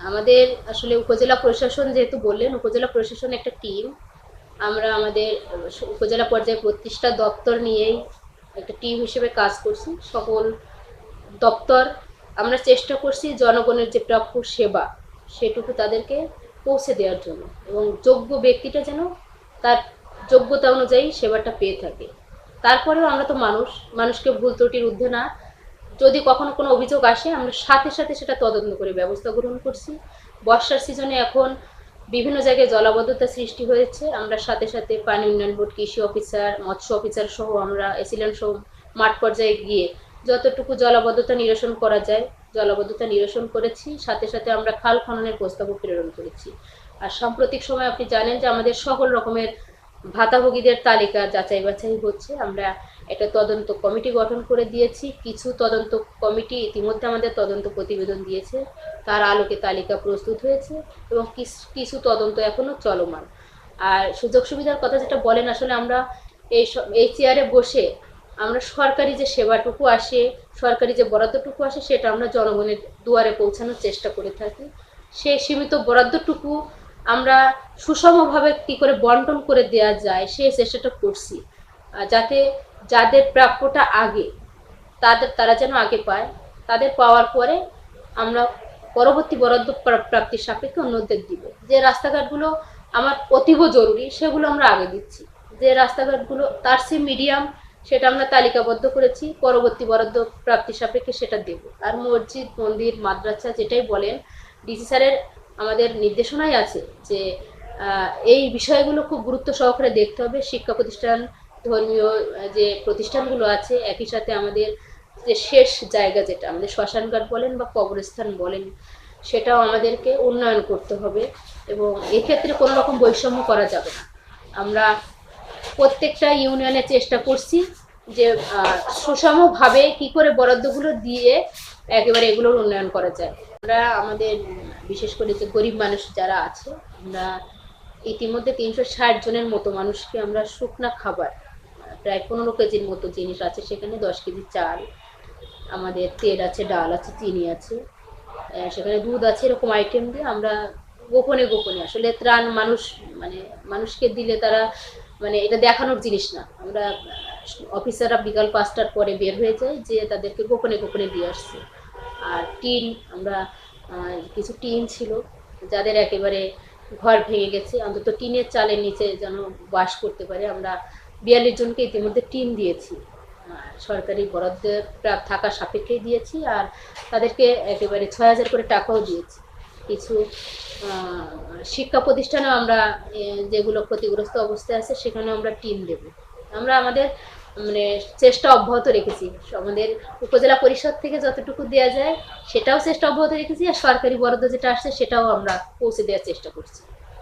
আমাদের আসলে উপজেলা প্রশাসন যেহেতু বললেন, উপজেলা প্রশাসন একটা টিম আমরা আমাদের উপজেলা পর্যায়ে প্রতিষ্ঠা দপ্তর নিয়েই একটা টিম হিসেবে কাজ করছি। সকল দপ্তর, আমরা চেষ্টা করছি জনগণের যে প্রাপ্য সেবা, সেটুকু তাদেরকে পৌঁছে দেওয়ার জন্য এবং যোগ্য ব্যক্তিটা যেন তার যোগ্যতা অনুযায়ী সেবাটা পেয়ে থাকে। তারপরেও আমরা তো মানুষ, মানুষকে ভুল ত্রুটির ঊর্ধ্বে না। যদি কখনো কোনো অভিযোগ আসে, আমরা সাথে সাথে সেটা তদন্ত করে ব্যবস্থা গ্রহণ করছি। বর্ষার সিজনে এখন বিভিন্ন জায়গায় জলাবদ্ধতা সৃষ্টি হয়েছে। আমরা সাথে সাথে পানি উন্নয়ন বোর্ড, কৃষি অফিসার, মৎস্য অফিসার সহ আমরা এসিলেন্ট সহ মাঠ পর্যায়ে গিয়ে যতটুকু জলাবদ্ধতা নিরসন করা যায়, জলাবদ্ধতা নিরসন করেছি। সাথে সাথে আমরা খাল খননের প্রস্তাবও প্রেরণ করেছি। আর সাম্প্রতিক সময় আপনি জানেন যে আমাদের সকল রকমের ভাতাভোগীদের তালিকা যাচাই বাছাই হচ্ছে। আমরা একটা তদন্ত কমিটি গঠন করে দিয়েছি। কিছু তদন্ত কমিটি ইতিমধ্যে আমাদের তদন্ত প্রতিবেদন দিয়েছে। তার আলোকে তালিকা প্রস্তুত হয়েছে এবং কিছু তদন্ত এখনও চলমান। আর সুযোগ সুবিধার কথা যেটা বলেন, আসলে আমরা এই এই চেয়ারে বসে আমরা সরকারি যে সেবাটুকু আসে, সরকারি যে বরাদ্দটুকু আসে, সেটা আমরা জনগণের দুয়ারে পৌঁছানোর চেষ্টা করে থাকি। সেই সীমিত বরাদ্দটুকু আমরা সুষমভাবে কী করে বন্টন করে দেওয়া যায়, সেই চেষ্টাটা করছি। যাতে যাদের প্রাপ্যটা আগে, তাদের, তারা যেন আগে পায়, তাদের পাওয়ার পরে আমরা পরবর্তী বরাদ্দ প্রাপ্তির সাপেক্ষে অন্যদের দিব। যে রাস্তাঘাটগুলো আমার অতীব জরুরি, সেগুলো আমরা আগে দিচ্ছি। যে রাস্তাঘাটগুলো, তার সে মিডিয়াম সেটা আমরা তালিকাবদ্ধ করেছি, পরবর্তী বরাদ্দ প্রাপ্তি সাপেক্ষে সেটা দেব। আর মসজিদ, মন্দির, মাদ্রাসা যেটাই বলেন, ডিসি স্যারের আমাদের নির্দেশনাই আছে যে এই বিষয়গুলো খুব গুরুত্ব সহকারে দেখতে হবে, শিক্ষা প্রতিষ্ঠান ধর্মীয় যে প্রতিষ্ঠানগুলো আছে, একই সাথে আমাদের যে শেষ জায়গা যেটা, আমাদের শ্মশানঘাট বলেন বা কবরস্থান বলেন, সেটাও আমাদেরকে উন্নয়ন করতে হবে এবং এক্ষেত্রে কোনো রকম বৈষম্য করা যাবে না। আমরা প্রত্যেকটা ইউনিয়নে চেষ্টা করছি যে সুষমভাবে কি করে বরাদ্দগুলো দিয়ে একেবারে এগুলোর উন্নয়ন করা যায়। আমরা আমাদের, বিশেষ করে যে গরিব মানুষ যারা আছে, আমরা ইতিমধ্যে তিনশো ষাট জনের মতো মানুষকে আমরা শুকনা খাবার প্রায় পনেরো কেজির মতো জিনিস আছে, সেখানে দশ কেজি চাল, আমাদের তেল আছে, ডাল আছে, চিনি আছে সেখানে দুধ আছে, এরকম আইটেম দিয়ে আমরা গোপনে গোপনে, আসলে ত্রাণ মানুষ মানে মানুষকে দিলে তারা মানে এটা দেখানোর জিনিস না। আমরা অফিসাররা বিকাল পাঁচটার পরে বের হয়ে যায় যে তাদেরকে গোপনে গোপনে দিয়ে আসছে। আর টিন, আমরা কিছু টিন ছিল, যাদের একেবারে ঘর ভেঙে গেছে, অন্তত টিনের চালের নিচে যেন বাস করতে পারে। আমরা বিয়াল্লিশ জনকে ইতিমধ্যে টিম দিয়েছি। সরকারি বরাদ্দের প্রাপ থাকা সাপেক্ষেই দিয়েছি আর তাদেরকে একেবারে ছয় হাজার করে টাকাও দিয়েছি। কিছু শিক্ষা প্রতিষ্ঠানেও আমরা যেগুলো ক্ষতিগ্রস্ত অবস্থায় আছে সেখানেও আমরা টিম দেব। আমরা আমাদের মানে চেষ্টা অব্যাহত রেখেছি। আমাদের উপজেলা পরিষদ থেকে যতটুকু দেওয়া যায় সেটাও চেষ্টা অব্যাহত রেখেছি আর সরকারি বরাদ্দ যেটা আসছে সেটাও আমরা পৌঁছে দেওয়ার চেষ্টা করছি।